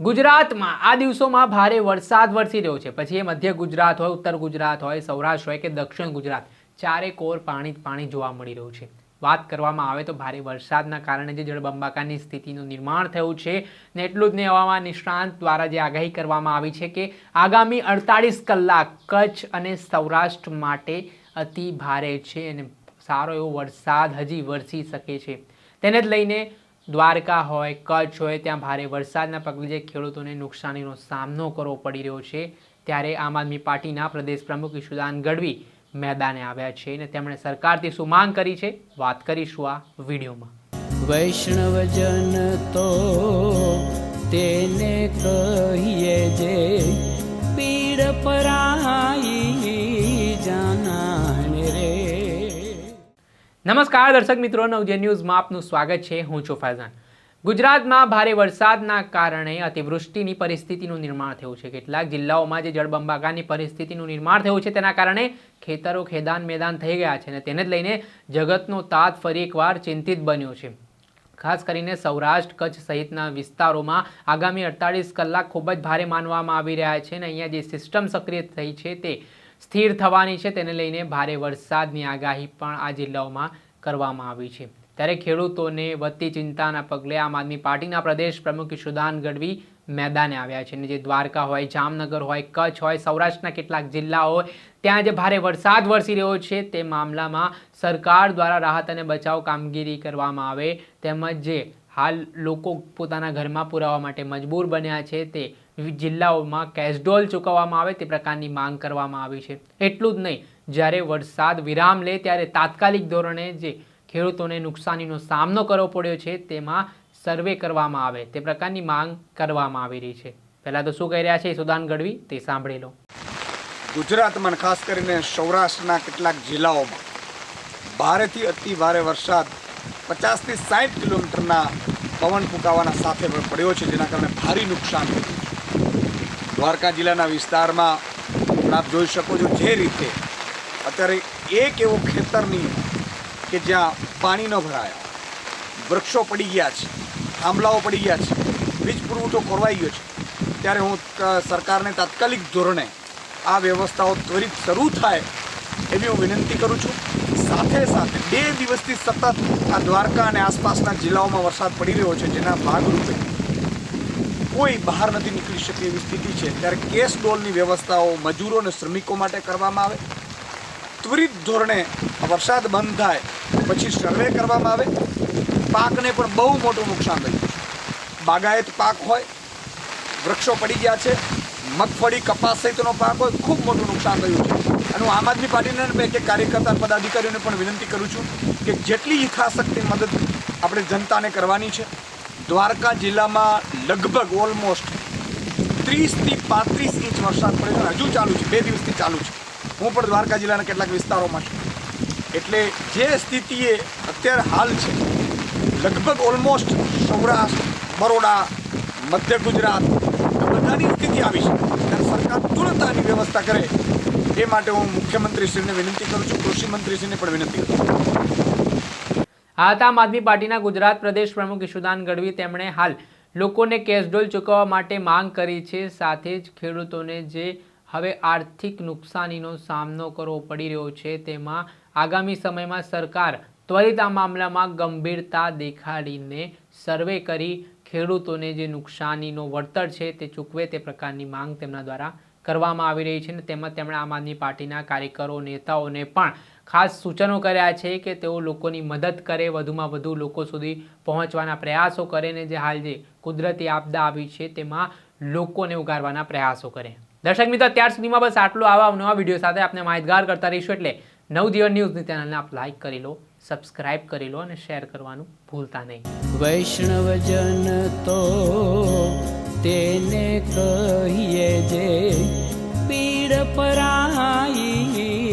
ગુજરાતમાં આ દિવસોમાં ભારે વરસાદ વરસી રહ્યો છે. પછી એ મધ્ય ગુજરાત હોય, ઉત્તર ગુજરાત હોય, સૌરાષ્ટ્ર હોય કે દક્ષિણ ગુજરાત, ચારે કોર પાણી જ પાણી જોવા મળી રહ્યું છે. વાત કરવામાં આવે તો ભારે વરસાદના કારણે જે જળબંબાકારની સ્થિતિનું નિર્માણ થયું છે ને એટલું જ નહીં, હવામાન નિષ્ણાંત દ્વારા જે આગાહી કરવામાં આવી છે કે આગામી અડતાળીસ કલાક કચ્છ અને સૌરાષ્ટ્ર માટે અતિ ભારે છે અને સારો એવો વરસાદ હજી વરસી શકે છે. તેને જ લઈને દ્વારકા હોય, કચ્છ હોય, ત્યાં ભારે વરસાદના પગલે જે ખેડૂતોને નુકસાનીનો સામનો કરવો પડી રહ્યો છે. ત્યારે આમ આદમી પાર્ટીના પ્રદેશ પ્રમુખ ઈશુદાન ગઢવી મેદાને આવ્યા છે અને તેમણે સરકારથી શું માંગ કરી છે? વાત કરીશું આ વિડીયોમાં. વૈષ્ણવજન તો તેને નમસ્કાર દર્શક મિત્રો નવજે ન્યૂઝમાં આપનું સ્વાગત છે. હું છું ફૈઝાન ગુજરાતમાં ભારે વરસાદના કારણે અતિવૃષ્ટિની પરિસ્થિતિનું નિર્માણ થયું છે. કેટલાક જિલ્લાઓમાં જે જળબંબાકારની પરિસ્થિતિનું નિર્માણ થયું છે તેના કારણે ખેતરો ખેદાન મેદાન થઈ ગયા છે અને તેને જ લઈને જગતનો તાત ફરી એકવાર ચિંતિત બન્યો છે. ખાસ કરીને સૌરાષ્ટ્ર, કચ્છ સહિતના વિસ્તારોમાં આગામી અડતાળીસ કલાક ખૂબ જ ભારે માનવામાં આવી રહ્યા છે અને અહીંયા જે સિસ્ટમ સક્રિય થઈ છે તે સ્થિર થવાની છે તેને લઈને ભારે વરસાદની આગાહી પણ આ જિલ્લાઓમાં કરવામાં આવી છે. ત્યારે ખેડૂતોને વધતી ચિંતાના પગલે આમ આદમી પાર્ટીના પ્રદેશ પ્રમુખ ઈશુદાન ગઢવી મેદાને આવ્યા છે અને જે દ્વારકા હોય, જામનગર હોય, કચ્છ હોય, સૌરાષ્ટ્રના કેટલાક જિલ્લાઓ ત્યાં જે ભારે વરસાદ વરસી રહ્યો છે તે મામલામાં સરકાર દ્વારા રાહત અને બચાવ કામગીરી કરવામાં આવે તેમજ જે હાલ લોકો પોતાના ઘરમાં પુરાવા માટે મજબૂર બન્યા છે. તે જિલ્લાઓમાં કેશડોલ ચૂકવવામાં આવે તે પ્રકારની માંગ કરવામાં આવી છે. એટલું જ નહીં, જ્યારે વરસાદ વિરામ લે ત્યારે તાત્કાલિક ધોરણે જે ખેડૂતોને નુકસાનીનો સામનો કરવો પડ્યો છે તેમાં સર્વે કરવામાં આવે, તે પ્રકારની માંગ કરવામાં આવી રહી છે. પહેલાં તો શું કહી રહ્યા છે સુદાન ગઢવી? તે સાંભળી લો. ગુજરાતમાં ખાસ કરીને સૌરાષ્ટ્રના કેટલાક જિલ્લાઓમાં ભારેથી અતિ ભારે વરસાદ પચાસથી સાઠ કિલોમીટરના પવન ફૂંકાવાના સાથે પણ પડ્યો છે, જેના કારણે ભારે નુકસાન થયું દ્વારકા જિલ્લાના વિસ્તારમાં પણ આપ જોઈ શકો છો જે રીતે અત્યારે એક એવો ખેતરની કે જ્યાં પાણી ન ભરાયા, વૃક્ષો પડી ગયા છે, થાંભલાઓ પડી ગયા છે, વીજ પુરવઠો ખોરવાઈ ગયો છે. ત્યારે હું સરકારને તાત્કાલિક ધોરણે આ વ્યવસ્થાઓ ત્વરિત શરૂ થાય એવી હું વિનંતી કરું છું, સાથે સાથે બે દિવસથી સતત આ દ્વારકા અને આસપાસના જિલ્લાઓમાં વરસાદ પડી રહ્યો છે, જેના ભાગરૂપે કોઈ બહાર નથી નીકળી શકે એવી સ્થિતિ છે. ત્યારે કેસ ડોલની વ્યવસ્થાઓ મજૂરો અને શ્રમિકો માટે કરવામાં આવે. ત્વરિત ધોરણે વરસાદ બંધ થાય, પછી સર્વે કરવામાં આવે. પાકને પણ બહુ મોટું નુકસાન થયું બાગાયત પાક હોય, વૃક્ષો પડી ગયા છે. મગફળી, કપાસ સહિતનો પાક હોય, ખૂબ મોટું નુકસાન થયું છે. અને હું આમ આદમી પાર્ટીના બે કે કાર્યકર્તા પદાધિકારીઓને પણ વિનંતી કરું છું કે જેટલી યથાશક્તિ મદદ આપણે જનતાને કરવાની છે, દ્વારકા જિલ્લામાં લગભગ ઓલમોસ્ટ ત્રીસથી પાંત્રીસ ઇંચ વરસાદ પડ્યો હજુ ચાલુ છે, બે દિવસથી ચાલુ છે. હું પણ દ્વારકા જિલ્લાના કેટલાક વિસ્તારોમાં છું. એટલે જે સ્થિતિએ અત્યારે હાલ છે, લગભગ ઓલમોસ્ટ સૌરાષ્ટ્ર, બરોડા, મધ્ય ગુજરાત આ સ્થિતિ આવી છે. ત્યારે સરકાર તુરંત આની વ્યવસ્થા કરે એ માટે હું મુખ્યમંત્રીશ્રીને વિનંતી કરું છું કૃષિ મંત્રીશ્રીને પણ વિનંતી કરું છું. આ આમ આદમી પાર્ટીના ગુજરાત પ્રદેશ પ્રમુખ ઈશુદાન ગઢવી તેમણે હાલ લોકોને કેશડોલ ચૂકવવા માટે માંગ કરી છે. સાથે જ ખેડૂતોને જે હવે આર્થિક નુકસાનીનો સામનો કરવો પડી રહ્યો છે, તેમાં આગામી સમયમાં સરકાર ત્વરિત આ મામલામાં ગંભીરતા દેખાડીને સર્વે કરી ખેડૂતોને જે નુકસાનીનો વળતર છે તે ચૂકવે તે પ્રકારની માંગ તેમના દ્વારા કરવામાં આવી રહી છે અને તેમાં તેમણે આમ આદમી પાર્ટીના કાર્યકરો, નેતાઓને પણ ખાસ સૂચનો કર્યા છે કે તેઓ લોકોની મદદ કરે, વધુમાં વધુ લોકો સુધી પહોંચવાના પ્રયાસો કરે ને જે હાલ જે કુદરતી આપદા આવી છે તેમાં લોકોને ઉગારવાના પ્રયાસો કરે. દર્શક મિત્રો અત્યાર સુધીમાં બસ આટલું. આવા નવા વીડિયો સાથે આપણે માહિતગાર કરતા રહીશું એટલે નવજીવન ન્યૂઝની ચેનલને આપ લાઇક કરી લો સબસ્ક્રાઇબ કરી લો અને શેર કરવાનું ભૂલતા નહીં. વૈષ્ણવજન તો તેને કહીએ જે પીડ પરાઈ